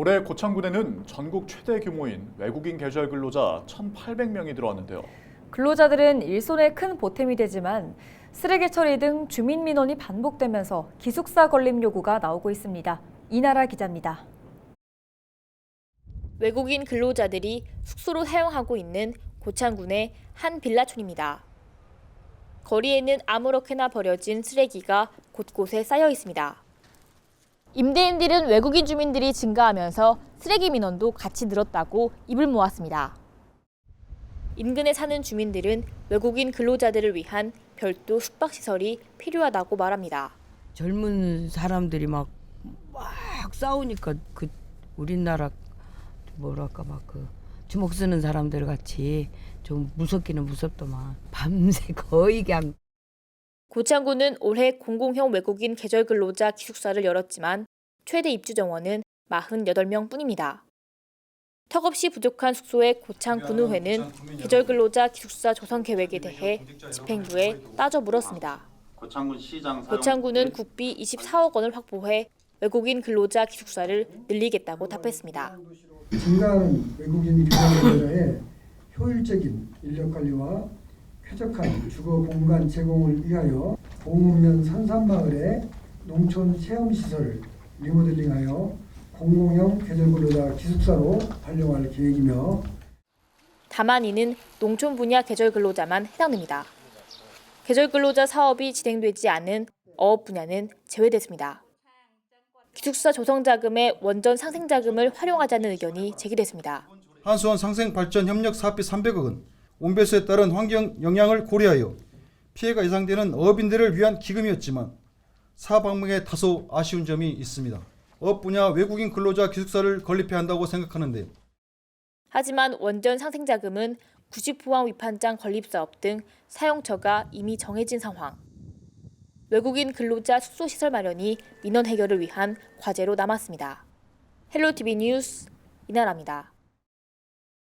올해 고창군에는 전국 최대 규모인 외국인 계절 근로자 1,800명이 들어왔는데요. 근로자들은 일손에 큰 보탬이 되지만 쓰레기 처리 등 주민 민원이 반복되면서 기숙사 건립 요구가 나오고 있습니다. 이나라 기자입니다. 외국인 근로자들이 숙소로 사용하고 있는 고창군의 한 빌라촌입니다. 거리에는 아무렇게나 버려진 쓰레기가 곳곳에 쌓여 있습니다. 임대인들은 외국인 주민들이 증가하면서 쓰레기 민원도 같이 늘었다고 입을 모았습니다. 인근에 사는 주민들은 외국인 근로자들을 위한 별도 숙박시설이 필요하다고 말합니다. 젊은 사람들이 막 막 싸우니까 그 우리나라 뭐랄까 막 그 주먹 쓰는 사람들 같이 좀 무섭기는 무섭더만 밤새 거의 그냥 고창군은 올해 공공형 외국인 계절 근로자 기숙사를 열었지만 최대 입주 정원은 48명 뿐입니다. 턱없이 부족한 숙소의 고창 군의회는 계절 근로자 기숙사 조성 계획에 대해 집행부에 따져 물었습니다. 고창군 시장 사용 고창군은 국비 24억 원을 확보해 외국인 근로자 기숙사를 늘리겠다고 답했습니다. 증가하는 외국인 교환근로자의 효율적인 인력 관리와 쾌적한 주거 공간 제공을 위하여 봉은면 산산마을에 농촌 체험시설을 리모델링하여 공공형 계절근로자 기숙사로 활용할 계획이며 다만 이는 농촌 분야 계절 근로자만 해당됩니다. 계절 근로자 사업이 진행되지 않은 어업 분야는 제외됐습니다. 기숙사 조성 자금의 원전 상생 자금을 활용하자는 의견이 제기됐습니다. 한수원 상생 발전 협력 사업비 300억 원, 온배수에 따른 환경 영향을 고려하여 피해가 예상되는 어업인들을 위한 기금이었지만 항목에 다소 아쉬운 점이 있습니다. 어업 분야 외국인 근로자 기숙사를 건립해야 한다고 생각하는데 하지만 원전 상생 자금은 구식포항 위판장 건립 사업 등 사용처가 이미 정해진 상황. 외국인 근로자 숙소 시설 마련이 민원 해결을 위한 과제로 남았습니다. 헬로 TV 뉴스 이나라입니다.